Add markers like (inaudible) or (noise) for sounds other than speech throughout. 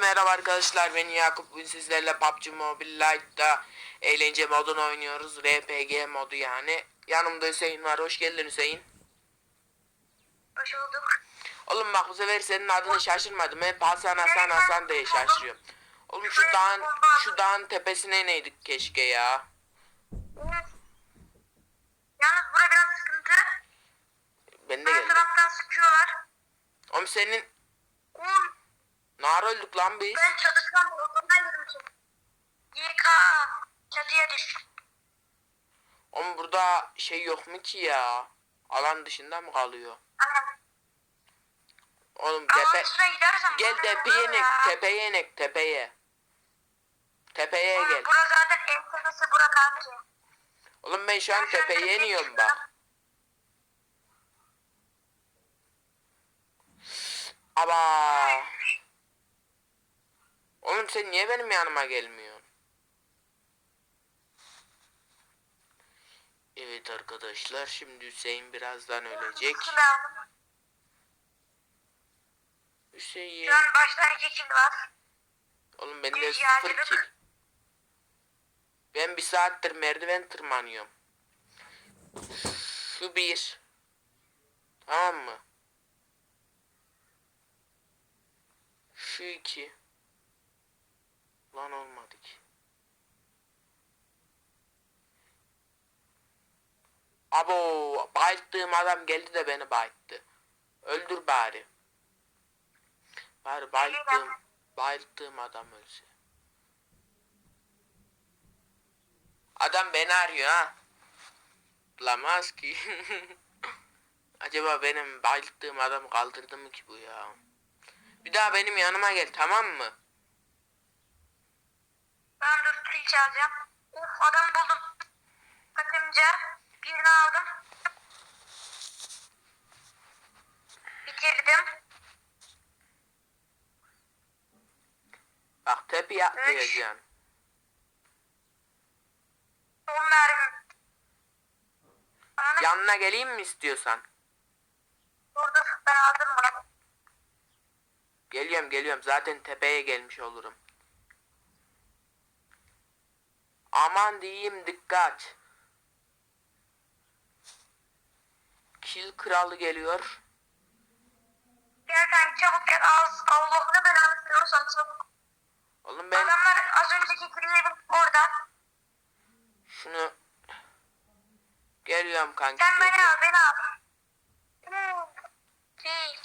merhaba arkadaşlar. Ben Yakup. Bugün sizlerle PUBG Mobile Lite'da eğlence modunu oynuyoruz. RPG modu yani. Yanımda Hüseyin var. Hoş geldin Hüseyin. Hoş bulduk. Oğlum bak bu sefer senin adını şaşırmadım. Hep Hasan Hasan Hasan diye şaşırıyorum. Oğlum şu dağın şu dağın tepesine ineydik keşke ya? Yalnız bura biraz sıkıntı. Ben de Her geldim. taraftan sıkıyorlar. Oğlum senin Oğlum nar öldük lan biz ben çatışkan odamdan girmişim. YK çatıya düş. Oğlum burada şey yok mu ki ya alan dışında mı kalıyor Aynen. Oğlum tepe Gel tepeye inek, tepeye inek, tepeye. Tepeye Oğlum gel. Bura zaten en tepesi bura kanki. Oğlum ben şu an tepeye iniyorum bak. Aba. Oğlum sen niye benim yanıma gelmiyorsun? Evet arkadaşlar şimdi Hüseyin birazdan ölecek. Hüseyin. Şu an baştan iki kill var. Oğlum bende sıfır kill. Ben bir saattir merdiven tırmanıyorum. Şu bir. Tamam mı? Şu iki. Lan olmadı ki. Abo bayılttığım adam geldi de beni bayılttı. Öldür bari. Bari bayılttığım, bayılttığım adam ölse. Adam beni arıyor ha. Bulamaz ki. (laughs) Acaba benim bayılttığım adamı kaldırdı mı ki bu ya? Bir daha benim yanıma gel tamam mı? Ben dur kill çalacağım. Of adam buldum. Takımca birini aldım. Bitirdim. Bak tepeye atlayacaksın. Son. Ananı Yanına geleyim mi istiyorsan? dur dur ben aldım bunu. Geliyorum geliyorum zaten tepeye gelmiş olurum. Aman diyeyim dikkat. Kil kralı geliyor. Gel sen çabuk gel az Allah'ını belanı seviyorsan çabuk. Oğlum ben Adamlar az önceki grillerin orada. şunu geliyorum kanki. Sen beni al beni al. Hmm, Değil.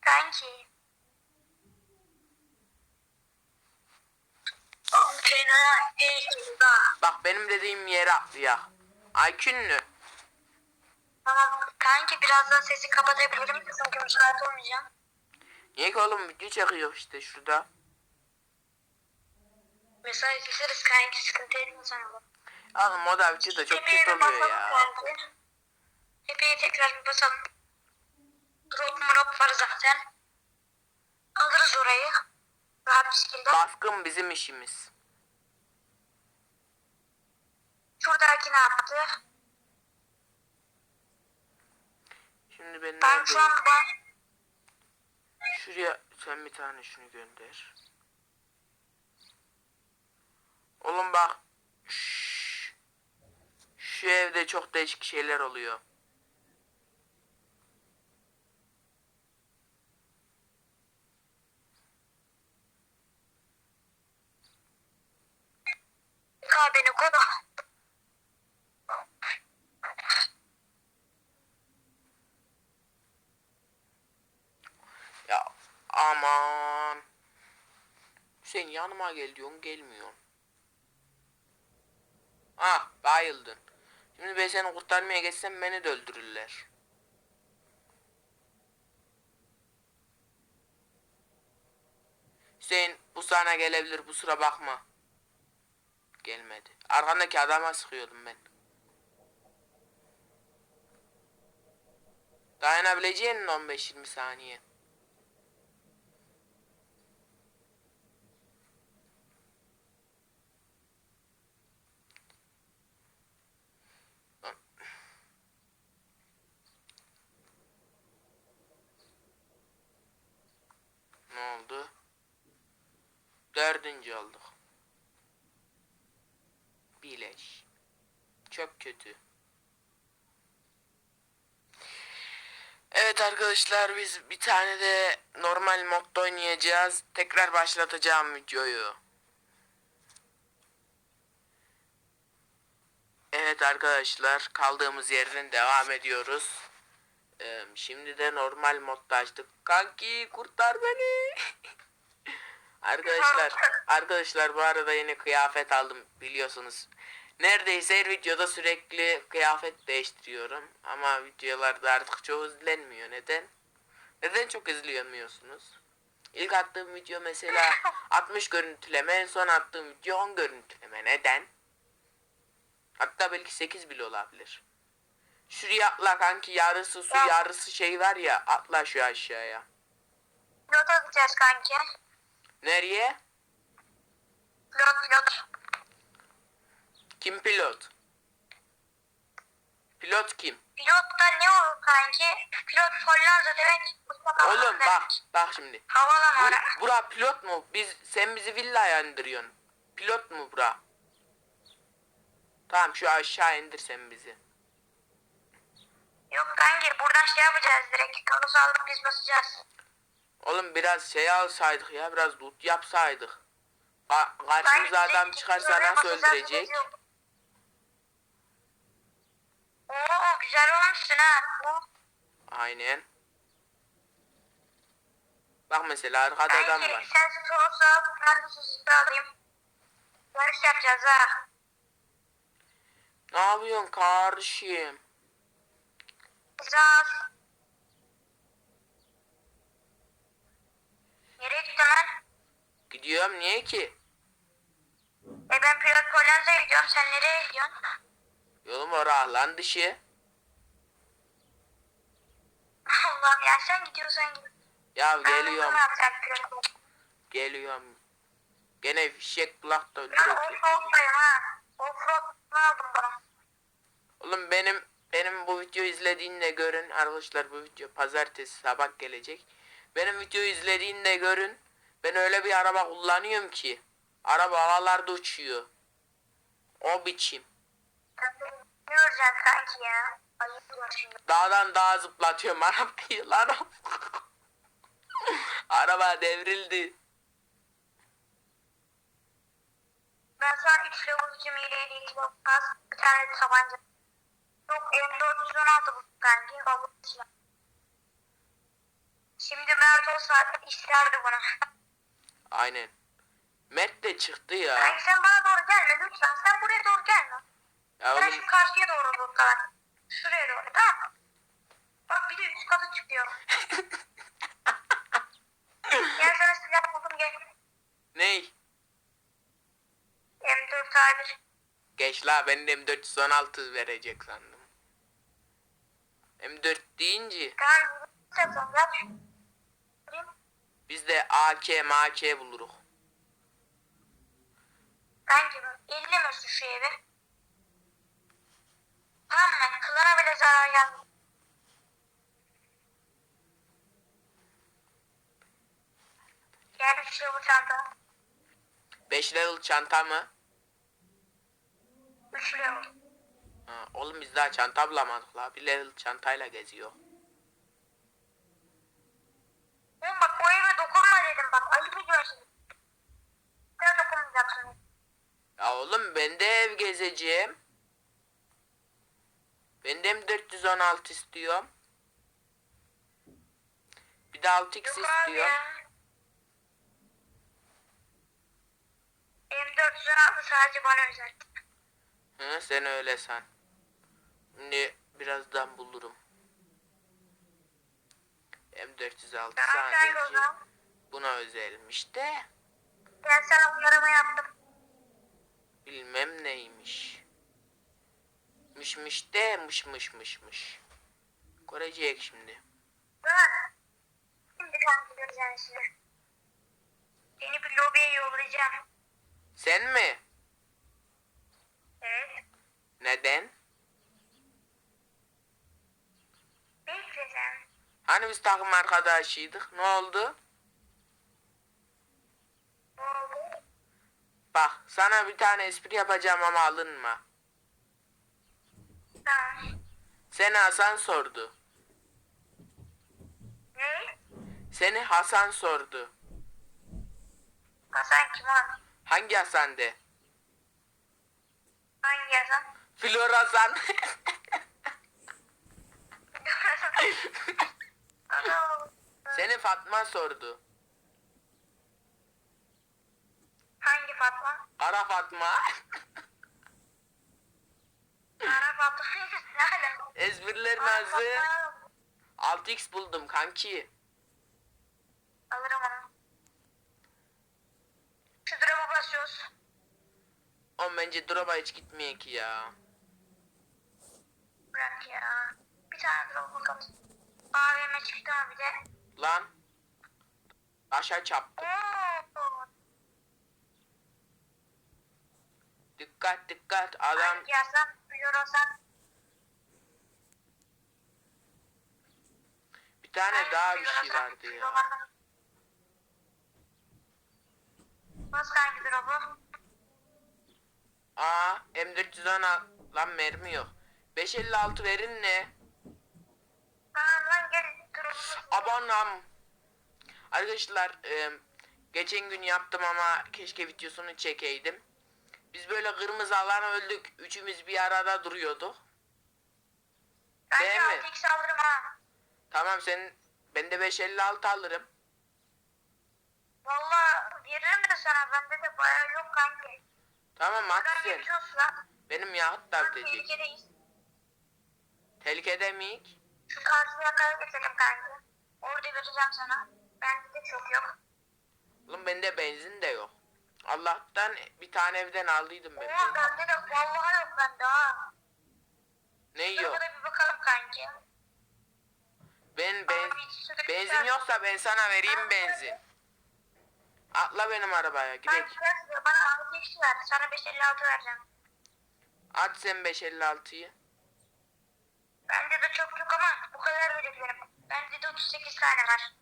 Kanki. Fena değil daha. Bak benim atlayak. Aykünlü. Tamam kanki birazdan sesi kapatabilirim çünkü müsait olmayacağım. Niye ki oğlum video çekiyor işte şurada. Mesaj keseriz kanki sıkıntı etme sen oğlum. O da video da çok kötü oluyor ya. kanki. Tepeye tekrar bir basalım. Drop murop var zaten. Alırız orayı. Rahat bir şekilde. Baskın bizim işimiz. Şuradaki ne yaptı? Şimdi ben Ben şu an ben Şuraya sen bir tane şunu gönder. Oğlum bak. Şşş. Şu evde çok değişik şeyler oluyor. beni kola. Ya aman. Hüseyin yanıma gel diyorsun gelmiyorsun. Ah bayıldın. Şimdi ben seni kurtarmaya geçsem beni de öldürürler. Hüseyin bu sana gelebilir bu sıra bakma. Gelmedi. Arkandaki adama sıkıyordum ben. Dayanabileceğin 15-20 saniye. Dördüncü olduk. Bileş. Çok kötü. Evet arkadaşlar biz bir tane de normal modda oynayacağız. Tekrar başlatacağım videoyu. Evet arkadaşlar kaldığımız yerden devam ediyoruz. Ee, şimdi de normal modda açtık. Kanki kurtar beni. (laughs) arkadaşlar arkadaşlar bu arada yeni kıyafet aldım biliyorsunuz. Neredeyse her videoda sürekli kıyafet değiştiriyorum. Ama videolarda artık çoğu izlenmiyor. Neden? Neden çok izleyemiyorsunuz? İlk attığım video mesela (laughs) 60 görüntüleme, en son attığım video 10 görüntüleme. Neden? Hatta belki 8 bile olabilir. Şuraya atla kanki yarısı su Ya. yarısı şey var ya atla şu aşağıya. Pilot atacağız kanki. Nereye? Pilot pilot. Kim pilot? Pilot kim? Pilot da ne olur kanki? Pilot Hollandaca demek. Oğlum havalı bak demek. bak şimdi. Havalan Bu, ara. bura pilot mu? Biz sen bizi villaya indiriyorsun. Pilot mu bura? Tamam şu aşağı indir sen bizi. Yok kanki buradan şey yapacağız direkt. Kalısı alıp biz basacağız. Oğlum biraz şey alsaydık ya biraz loot yapsaydık. Ka- karşımıza Kanki, adam direkt çıkarsa oraya nasıl basacağız, öldürecek? biz yok. Oo güzel olmuşsun ha. Aynen. Bak mesela arkada adam Kanki var. sen Toros'u al. Ben de Suzuki alayım. Yarış yapacağız ha. Ne yapıyorsun kardeşim? Güzel. Nereye gittin lan? Gidiyorum niye ki? E ben pilot Hollanda'ya gidiyorum. Sen nereye gidiyorsun? Yolum oraya lan dışı. (laughs) Allah'ım ya sen gidiyorsan git. Ya geliyorum geliyorum. Gene fişek bulak da Ben öldürecek. offroad'dayım ha. Offroad'unu aldım bana. Oğlum benim benim bu videoyu izlediğinde görün arkadaşlar bu video pazartesi sabah gelecek. Benim videoyu izlediğinde görün. Ben öyle bir araba kullanıyorum ki. Araba havalarda uçuyor. O biçim. Ne göreceksin kanki ya? Dağdan dağa zıplatıyorum arabayı (laughs) lan. (laughs) Araba devrildi. Ben sana 3 level 2 mileyle 2 level pas bir tane de tabanca. Yok M416 bu. Kabul silah. Şimdi Mert olsa isterdi bunu. Aynen. Mert de çıktı ya. Kanki sen bana doğru gelme lütfen. Sen buraya doğru gelme. Ya Sen oğlum şu karşıya doğru dur kadar. Şuraya doğru tamam mı? Bak bir de üst katı çıkıyor. (laughs) gel sana silah buldum gel. ney? M4 A1. Geç la ben de M416 verecek sandım. M4 deyince biz de AK MAK buluruk. Kanki bak ellemesin şu evi. Tamam mı? Kılına bile zarar gelmiyor. Gel üçlü bu çanta. 5 level çanta mı? Üçlü bu. Ha, oğlum biz daha çanta bulamadık la. Bir level çantayla geziyor. Oğlum bak o eve dokunma dedim bak. Ayıp ediyorsun. Sen dokunmayacaksın. Ya oğlum ben de ev gezeceğim. Ben de M416 istiyorum. Bir de 6x Yok istiyorum. ya. M416 sadece bana özel. Hı, sen öyle san. Şimdi birazdan bulurum. M416 Tamam kanka o sadece zaman. buna özelmiş de Ben sana uyarama yaptım. bilmem neymiş. Mışmış de mış mış mış mış. Görecek şimdi. Şimdi kanka göreceğim sizi. Seni bir lobiye yollayacağım. Sen mi? Evet. Neden? Sen. Hani biz takım arkadaşıydık? Ne oldu? Ne oldu? Bak sana bir tane espri yapacağım ama alınma. Tamam. Seni Hasan sordu. Ne? Seni Hasan sordu. Hasan kim o? Hangi Hasan de? Hangi Hasan? Flor Hasan. (laughs) Seni Fatma sordu. Hangi Fatma? Kara Fatma. Ara Fatma. (laughs) Nazı. Fatma. 6x buldum kanki. Alırım onu. Şu drop'a basıyoruz. Oğlum bence drop'a hiç gitmiyor ki ya. Bırak ya. Bir tane. AVM çıktı mı bir de? Lan. Aşağı çarptım. Oo. Dikkat dikkat adam. Hasan? Biliyor Hasan. Bir tane Hangi daha bir şey vardı ya. Bas hangi drop'u? Aa M410 al. Lan mermi yok. 556 verin ne? Tamam lan gel drop'u. Abonam. Arkadaşlar e, geçen gün yaptım ama keşke videosunu çekeydim. Biz böyle kırmızı alana öldük. Üçümüz bir arada duruyorduk. Ben Değil de mi? 6x alırım ha. Tamam sen ben de 556 alırım. Valla veririm de sana bende de bayağı yok kanki. Tamam at sen. lan. Benim yakıt da Bak bitecek. tehlikedeyiz. Tehlikede miyik? Şu karşıya kadar geçelim kanki. Orada vereceğim sana. Bende de çok yok. Oğlum bende benzin de yok. Allah'tan bir tane evden aldıydım ben. Oo bende de vallahi yok bende ha. Ne Dur yok? burada bir bakalım kanki. Ben ben Abi, şurada benzin yoksa ben sana vereyim benzin. Atla benim arabaya gidelim. Şuraya, bana 6x ver. Sana 556 vereceğim. At sen 556'yı. Bende de çok yok ama bu kadar verebilirim. Bende de 38 tane var.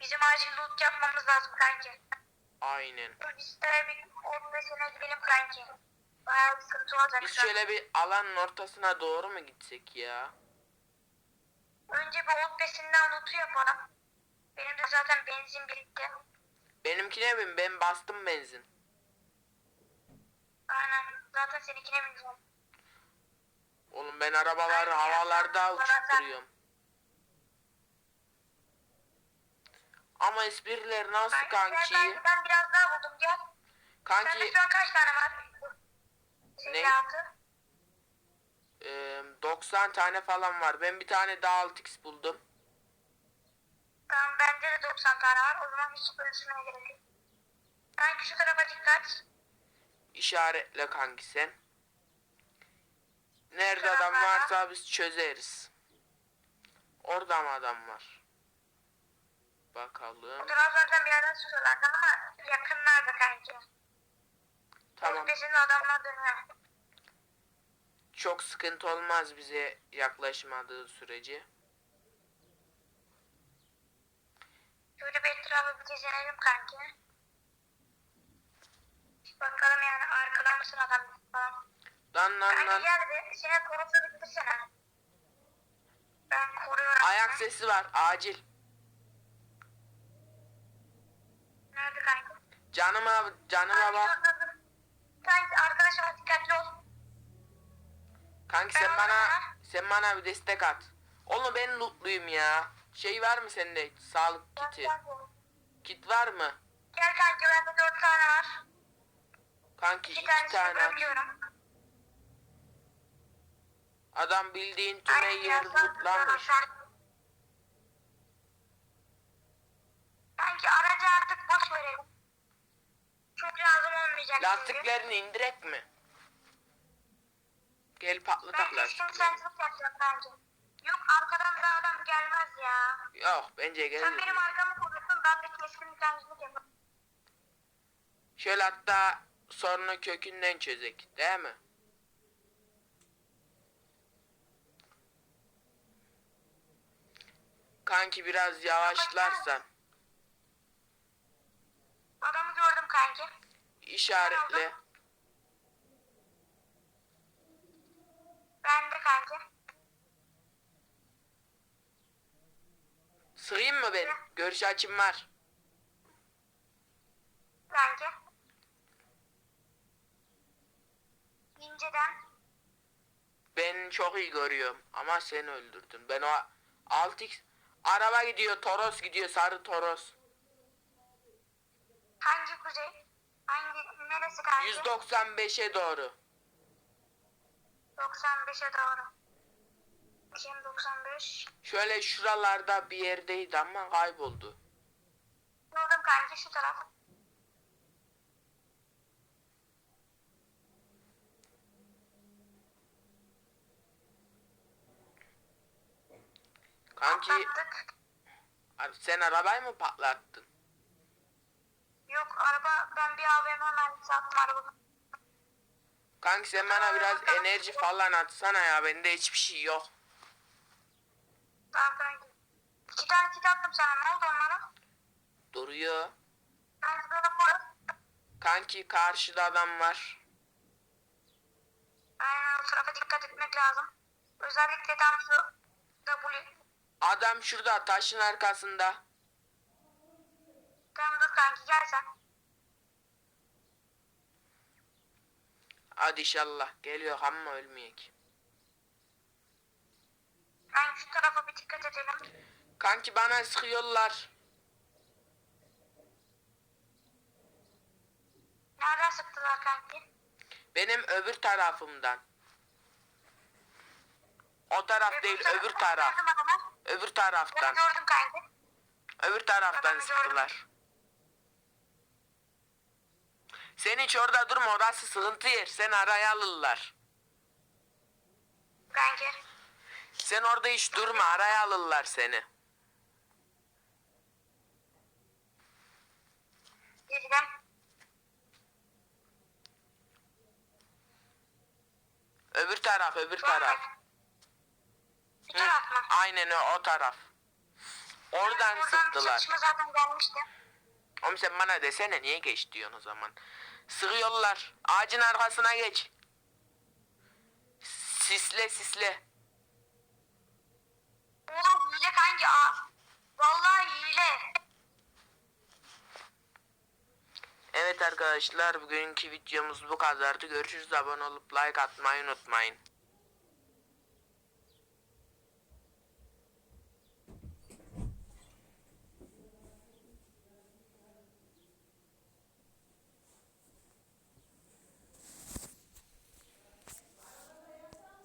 Bizim acil loot yapmamız lazım kanki. Aynen. De bir 15 sene gidelim kanki. Bayağı bir sıkıntı olacak. Biz şöyle bir alanın ortasına doğru mu gitsek ya? Önce bir 15'inden loot'u yapalım. Benim de zaten benzin birikti. Benimkine bin ben bastım benzin. Aynen. Zaten seninkine bineceğim. Oğlum ben ya. havalarda uçturuyorum. Ama espriler nasıl Kanki, kanki? Ben, ben biraz daha buldum gel. Sende Kanki şu an kaç tane var? Ne? 56. e, 90 tane falan var. Ben bir tane daha 6x buldum. Tamam bende de 90 tane var. O zaman hiç bölüşmeye gerek yok. Kanki şu tarafa dikkat. İşaretle kanki sen. Nerede adam varsa biz çözeriz. Orada mı adam var? Bakalım. O taraflardan bir yerden sıkıyorlardı ama yakınlarda kanki. Tamam. Peşinde adamlar dönüyor. Çok sıkıntı olmaz bize yaklaşmadığı sürece. Şöyle bir etrafı bir gezenelim kanki. Bakalım yani arkada mısın adam falan. Lan lan lan. gel bir seni korusa bitirsene. Ben koruyorum. Ayak seni. sesi var acil. Nerede kanki? Canıma canıma Kanki bak. dur dur arkadaşıma dikkatli ol. Kanki Ben sen bana sen bana bir destek at. Oğlum ben lootluyum ya. Şey var mı sende sağlık Gel, kiti? gel, Kit var mı? Gel kanki bende dört tane var. Kanki İki iki tanesini tane. at. bırakıyorum. Adam bildiğin tüm Aynen, yeri sen- lootlamış. sen- Kanki aracı artık boş verelim. Çok lazım olmayacak. Lastiklerini indirek mi? Gel patlatak Ben keskin lastikleri. sensörlük yapacağım bence. Yok arkadan da adam gelmez ya. Yok bence Sen gelir. benim arkamı korusun ben de keskin sensörlük yapayım. Şöyle hatta sorunu kökünden çözek değil mi? Kanki biraz yavaşlarsan. işaretle. Ben de kanki. Sığayım mı ben? Görüş açım var. Kanki. İnceden. Ben çok iyi görüyorum ama sen öldürdün. Ben o 6x araba gidiyor, Toros gidiyor, sarı Toros. Hangi kuzey? Hangi neresi kanki? 195'e doğru. 95'e doğru. Kim 95? Şöyle şuralarda bir yerdeydi ama kayboldu. Buldum kanki şu taraf. Kanki Atlattık. ar- sen arabayı mı patlattın? Yok araba ben bir AVM hemen sattım arabamı. Kanki sen bana biraz enerji falan atsana ya bende hiçbir şey yok. Tamam kanki. İki tane kit attım sana ne oldu onlara? Duruyor. Kanki böyle koy. Kanki karşıda adam var. Aynen o tarafa dikkat etmek lazım. Özellikle tam şu W. Adam şurada taşın arkasında. Tamam dur kanki gel sen. Hadi inşallah geliyor ama ölmeyek. Kanki şu tarafa bir dikkat edelim. Kanki bana sıkıyorlar. Nereden sıktılar kanki? Benim öbür tarafımdan. O taraf değil öbür taraf. Gördüm adamı. Öbür taraftan. gördüm kanki. Öbür taraftan Adamı sıktılar. Sen hiç orada durma orası sıkıntı yer. Sen araya alırlar. Kanki. Sen orada hiç durma araya alırlar seni. Geriden. Öbür taraf öbür taraf. Hı, taraf mı? Aynen o, o taraf. Oradan Oradan sıktılar. çatışma zaten gelmişti. Oğlum sen bana desene niye geç diyorsun o zaman. Sıkıyorlar. Ağacın arkasına geç. Sisle sisle. Oğlum hile kanki. Aa, vallahi hile. Evet arkadaşlar bugünkü videomuz bu kadardı. Görüşürüz. Abone olup like atmayı unutmayın.